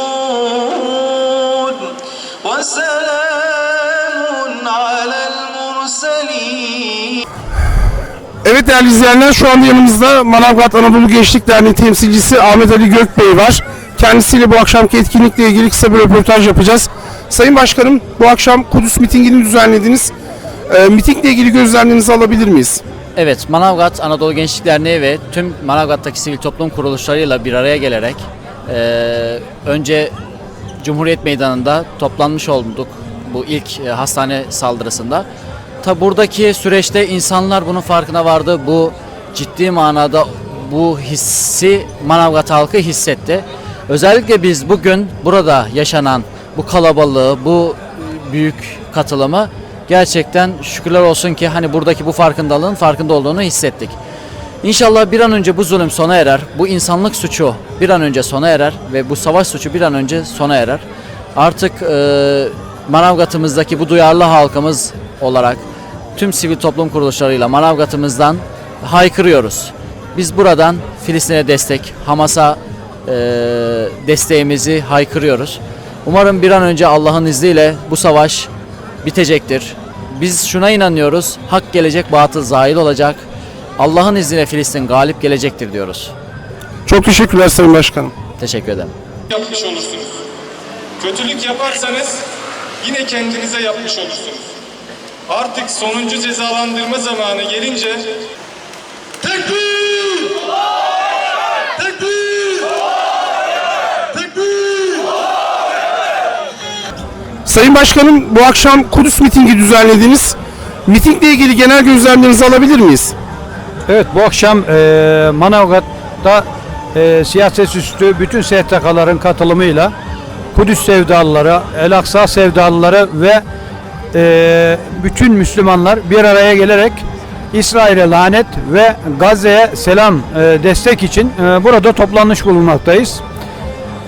يصفون وسلام على المرسلين Evet değerli izleyenler şu anda yanımızda Manavgat Anadolu Gençlik Derneği temsilcisi Ahmet Ali Gökbey var. Kendisiyle bu akşamki etkinlikle ilgili kısa bir röportaj yapacağız. Sayın Başkanım bu akşam Kudüs mitingini düzenlediniz. E, mitingle ilgili gözlemlerinizi alabilir miyiz? Evet, Manavgat Anadolu Gençlik Derneği ve tüm Manavgat'taki sivil toplum kuruluşlarıyla bir araya gelerek eee, önce Cumhuriyet Meydanı'nda toplanmış olduk bu ilk e, hastane saldırısında. Tabi buradaki süreçte insanlar bunun farkına vardı. Bu ciddi manada bu hissi Manavgat halkı hissetti. Özellikle biz bugün burada yaşanan bu kalabalığı, bu büyük katılımı gerçekten şükürler olsun ki hani buradaki bu farkındalığın farkında olduğunu hissettik. İnşallah bir an önce bu zulüm sona erer, bu insanlık suçu bir an önce sona erer ve bu savaş suçu bir an önce sona erer. Artık e, Manavgat'ımızdaki bu duyarlı halkımız olarak tüm sivil toplum kuruluşlarıyla Manavgat'ımızdan haykırıyoruz. Biz buradan Filistin'e destek, Hamas'a e, desteğimizi haykırıyoruz. Umarım bir an önce Allah'ın izniyle bu savaş bitecektir. Biz şuna inanıyoruz. Hak gelecek, batıl zahil olacak. Allah'ın izniyle Filistin galip gelecektir diyoruz. Çok teşekkürler Sayın Başkanım. Teşekkür ederim. yapmış olursunuz. Kötülük yaparsanız yine kendinize yapmış olursunuz. Artık sonuncu cezalandırma zamanı gelince Sayın Başkanım bu akşam Kudüs mitingi düzenlediniz. Mitingle ilgili genel gözlemlerinizi alabilir miyiz? Evet bu akşam e, Manavgat'ta e, siyaset üstü bütün STK'ların katılımıyla Kudüs sevdalıları, El Aksa sevdalıları ve e, bütün Müslümanlar bir araya gelerek İsrail'e lanet ve Gazze'ye selam e, destek için e, burada toplanmış bulunmaktayız.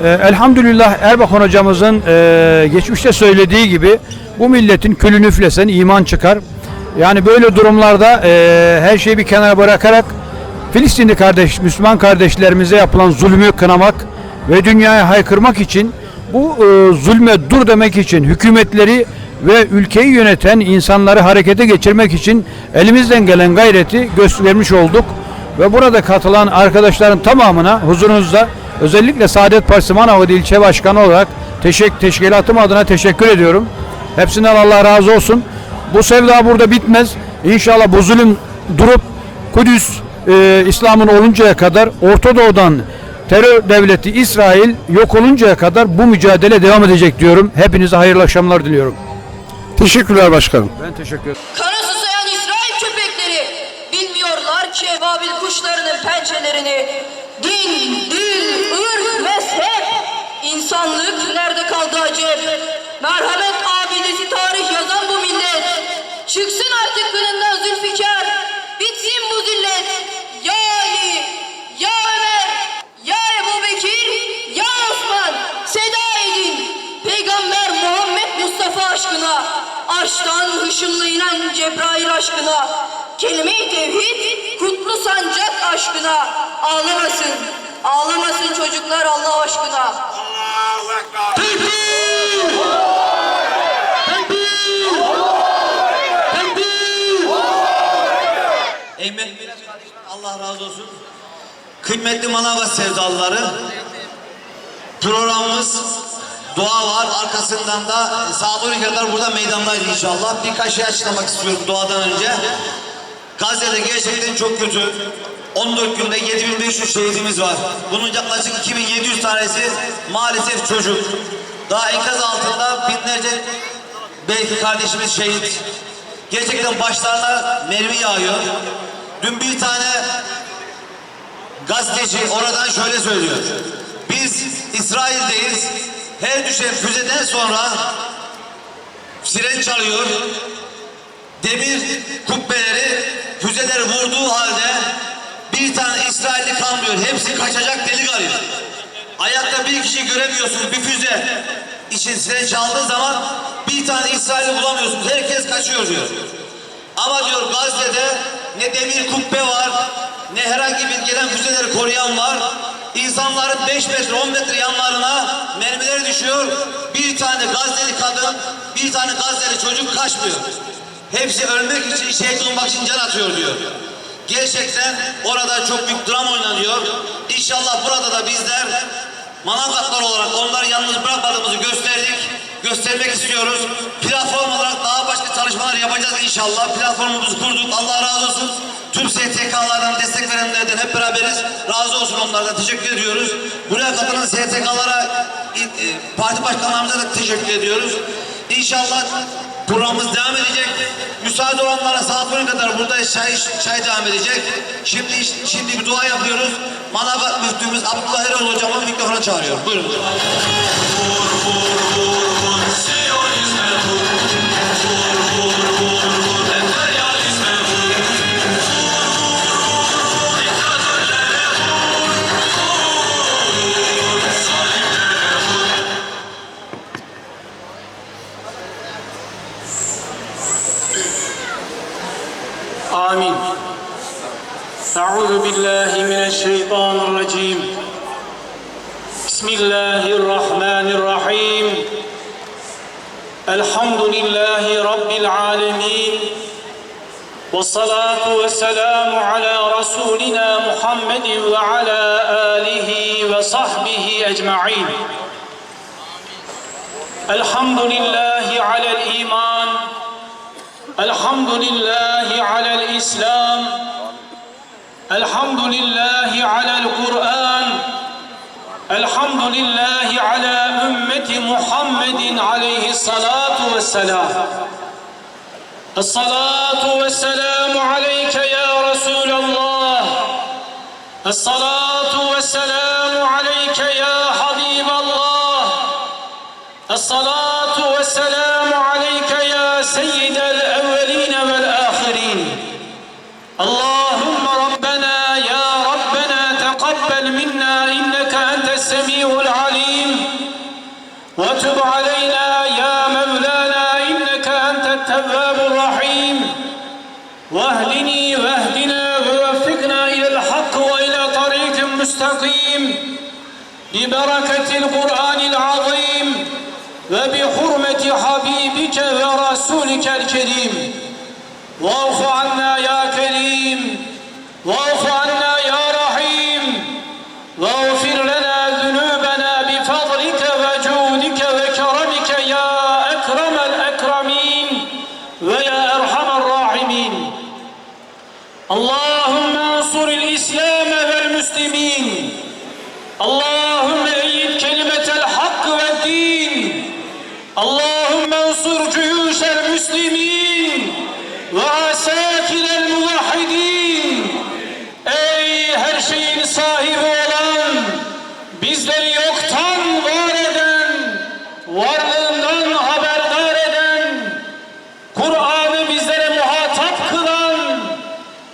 E, elhamdülillah Erbakan hocamızın e, geçmişte söylediği gibi bu milletin külünü üflesen iman çıkar. Yani böyle durumlarda e, her şeyi bir kenara bırakarak Filistinli kardeş, Müslüman kardeşlerimize yapılan zulmü kınamak ve dünyaya haykırmak için bu e, zulme dur demek için hükümetleri ve ülkeyi yöneten insanları harekete geçirmek için elimizden gelen gayreti göstermiş olduk. Ve burada katılan arkadaşların tamamına huzurunuzda özellikle Saadet Partisi Manavgat İlçe Başkanı olarak teşekkür, teşkilatım adına teşekkür ediyorum. Hepsinden Allah razı olsun. Bu sevda burada bitmez. İnşallah bu zulüm durup Kudüs e, İslam'ın oluncaya kadar Orta Doğu'dan terör devleti İsrail yok oluncaya kadar bu mücadele devam edecek diyorum. Hepinize hayırlı akşamlar diliyorum. Teşekkürler Başkanım. Ben teşekkür ederim. Kanı susayan İsrail köpekleri bilmiyorlar ki ebabil kuşlarının pençelerini. Din, dil, ırk, mezhep, insanlık nerede kaldı acep? Merhamet abidesi tarih yazan bu millet. Çıksın artık kılından Zülfikar, bitsin bu zillet. Ya Ali, ya Ömer, ya Ebu Bekir, ya Osman, seda edin. Peygamber Muhammed Mustafa aşkına, arştan hışımlı inen Cebrail aşkına, kelime-i tevhid, kutlu sancak aşkına, ağlamasın, ağlamasın çocuklar Allah aşkına. Eymen Allah razı olsun. Kıymetli Manavgat sevdalıları programımız dua var. Arkasından da saat kadar burada meydandaydı inşallah. Birkaç şey açıklamak istiyorum duadan önce. Gazze'de gerçekten çok kötü. 14 günde 7500 şehidimiz var. Bunun yaklaşık 2700 tanesi maalesef çocuk. Daha enkaz altında binlerce belki kardeşimiz şehit. Gerçekten başlarına mermi yağıyor. Dün bir tane gazeteci oradan şöyle söylüyor. Biz İsrail'deyiz. Her düşen füzeden sonra siren çalıyor. Demir kubbeleri füzeler vurduğu halde bir tane İsrailli kalmıyor. Hepsi kaçacak delik arıyor. Ayakta bir kişi göremiyorsunuz. Bir füze için siren çaldığı zaman bir tane İsrailli bulamıyorsunuz. Herkes kaçıyor diyor. Ama diyor Gazze'de ne demir kubbe var, ne herhangi bir gelen füzeleri koruyan var. insanların 5 metre 10 metre yanlarına mermiler düşüyor. Bir tane Gazze'li kadın, bir tane Gazze'li çocuk kaçmıyor. Hepsi ölmek için, şehit olmak için can atıyor diyor. Gerçekten orada çok büyük dram oynanıyor. İnşallah burada da bizler Manavgatlar olarak onları yalnız bırakmadığımızı gösterdik. Göstermek istiyoruz. Platform olarak daha başka çalışmalar yapacağız inşallah. Platformumuzu kurduk. Allah razı olsun. Tüm STK'lardan destek verenlerden hep beraberiz. Razı olsun onlardan. Teşekkür ediyoruz. Buraya katılan STK'lara e, parti başkanlarımıza da teşekkür ediyoruz. İnşallah Programımız devam edecek. Müsaade olanlara saat 10'a kadar burada çay, çay devam edecek. Şimdi şimdi bir dua yapıyoruz. Manavgat müftümüz Abdullah Eroğlu hocamı mikrofona çağırıyor. Buyurun. Vur, vur, vur. الحمد لله رب العالمين والصلاة والسلام على رسولنا محمد وعلى آله وصحبه أجمعين. الحمد لله على الإيمان الحمد لله على الإسلام الحمد لله على القرآن الحمد لله على أمة محمد عليه الصلاة والسلام. الصلاة والسلام عليك يا رسول الله. الصلاة والسلام واهدني واهدنا ووفقنا إلى الحق وإلى طريق مستقيم. ببركة القرآن العظيم وبحرمة حبيبك ورسولك الكريم. واعف عنا يا كريم. واعف عنا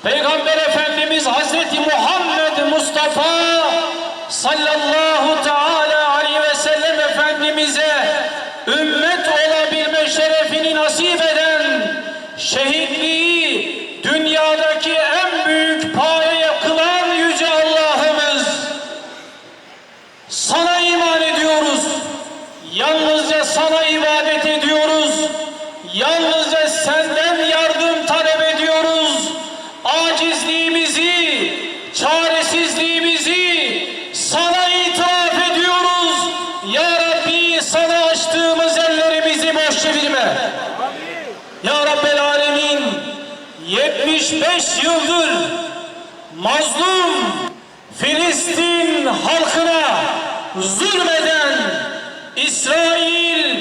Peygamber Efendimiz Hazreti Muhammed Mustafa sallallahu teala aleyhi ve sellem Efendimiz'e ümmet olabilme şerefini nasip eden şehitliği dünyadaki en büyük payeye kılan yüce Allah'ımız sana iman ediyoruz. Yalnızca sana ibadet ediyoruz. Yalnızca senden yardım talep ediyoruz. Acizliğimizi, çaresizliğimizi sana itiraf ediyoruz. Ya Rabbi sana açtığımız ellerimizi boş çevirme. Ya Rabbel Alemin 75 yıldır mazlum Filistin halkına zulmeden İsrail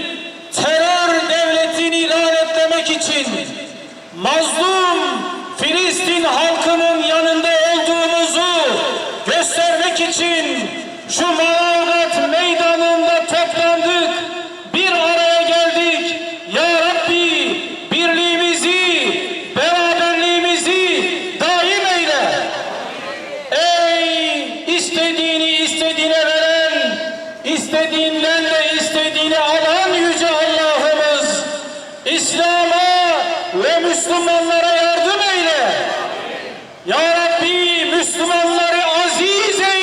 terör devletini lanetlemek için mazlum Filistin halkının yanında olduğumuzu göstermek için şu Manavgat meydanında toplandık. Bir araya geldik. Ya Rabbi birliğimizi, beraberliğimizi daim eyle. Ey istediğini istediğine veren, istediğinden de istediğini alan yüce Allah'ımız, İslam'a ve Müslümanlara yardım eyle. Ya Rabbi Müslümanları aziz eyle.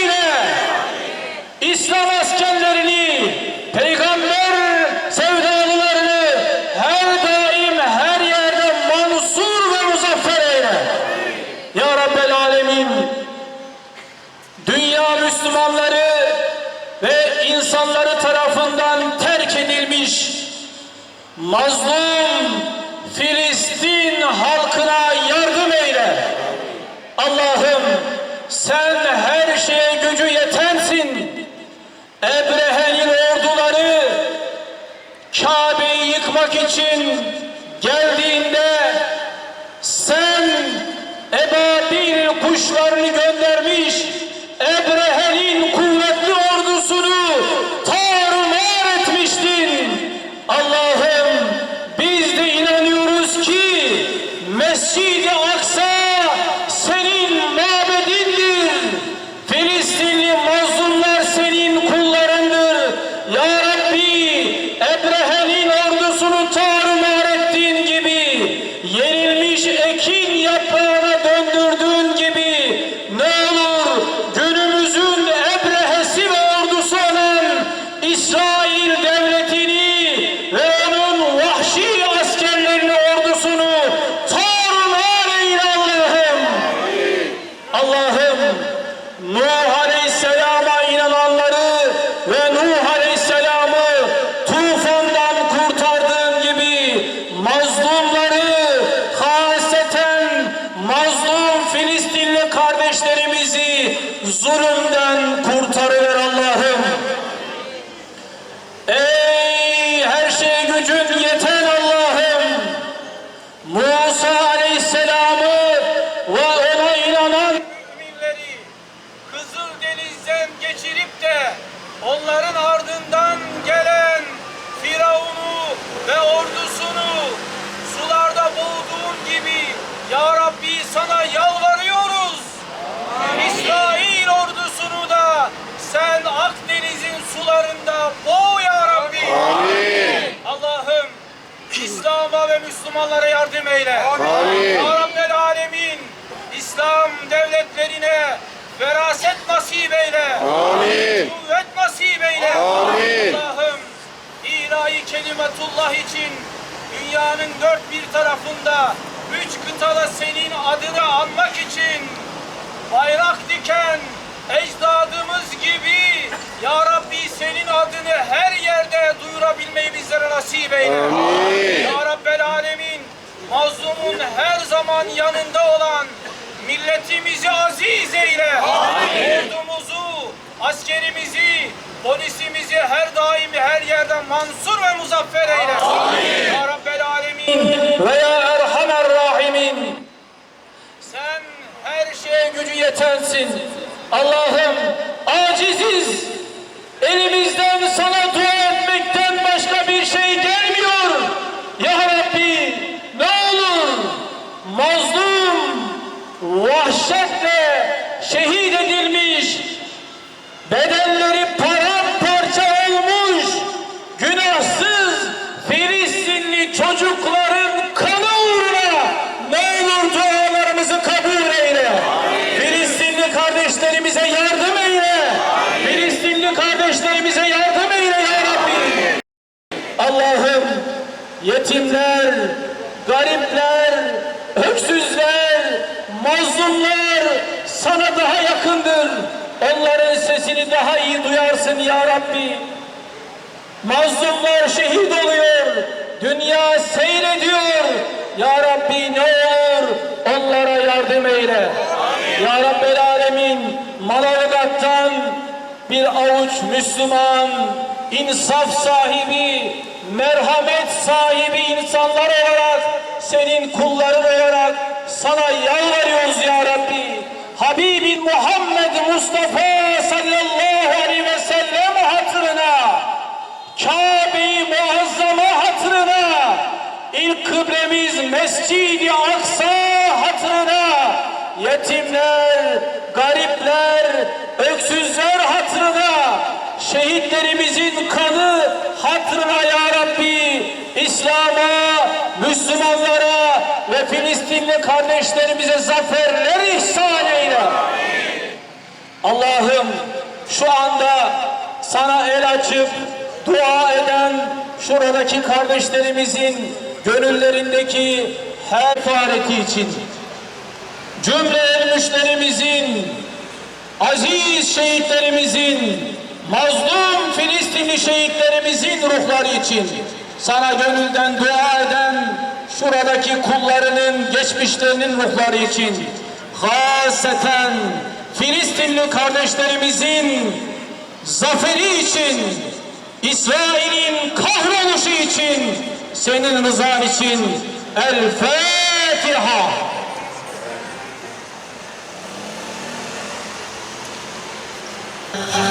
Mazlum Filistin halkına yardım eyle. Allah'ım sen her şeye gücü yetensin. Ebrehe'nin orduları Kabe'yi yıkmak için geldiğinde sen ebabil kuşlarını göndermiş Müslümanlara yardım eyle. Ya Rabbel Alemin İslam devletlerine feraset nasip eyle. Kuvvet nasip eyle. Allah'ım ilahi kelimetullah için dünyanın dört bir tarafında üç kıtada senin adını anmak için bayrak diken ecdadımız gibi Ya Rabbi senin adını her yerde duyurabilmeyi bizlere nasip eyle. Ya Rabbel Alemin mazlumun her zaman yanında olan milletimizi aziz eyle. Ordumuzu, askerimizi, polisimizi her daim her yerden mansur ve muzaffer eyle. Ya Rabbel Alemin ve ya Erhamer Rahimin. Sen her şeye gücü yetensin. Allah'ım aciziz. Elimizden sana dua etmekten başka bir şey gelmiyor. Ya Rabbi ne olur mazlum vahşetle şehit edilmiş bedenleri paramparça olmuş günahsız Filistinli çocukların kanı uğruna ne olur dualarımızı kabul eyle. Filistinli kardeşlerimize yardım eyle. Filistinli kardeşlerimize yardım eyle ya Rabbi. Allah'ım yetimler, garipler, öksüzler, mazlumlar sana daha yakındır. Onların sesini daha iyi duyarsın ya Rabbi. Mazlumlar şehit oluyor. Dünya seyrediyor. Ya Rabbi ne olur onlara yardım eyle. Ya Rabbel Alemin Manavgat'tan bir avuç Müslüman, insaf sahibi, merhamet sahibi insanlar olarak senin kulların olarak sana yalvarıyoruz ya Rabbi. Habibin Muhammed Mustafa sallallahu aleyhi ve sellem hatırına Kabe-i Muazzama hatırına, ilk kıblemiz Mescid-i Aksa hatırına, yetimler, garipler, öksüzler hatırına, şehitlerimizin kanı hatırına ya Müslümanlara ve Filistinli kardeşlerimize zaferler ihsan eyle. Allah'ım şu anda sana el açıp dua eden şuradaki kardeşlerimizin gönüllerindeki her fareti için cümle ölmüşlerimizin aziz şehitlerimizin mazlum Filistinli şehitlerimizin ruhları için sana gönülden dua şuradaki kullarının geçmişlerinin ruhları için haseten Filistinli kardeşlerimizin zaferi için İsrail'in kahroluşu için senin rızan için El Fatiha. Mehmetçik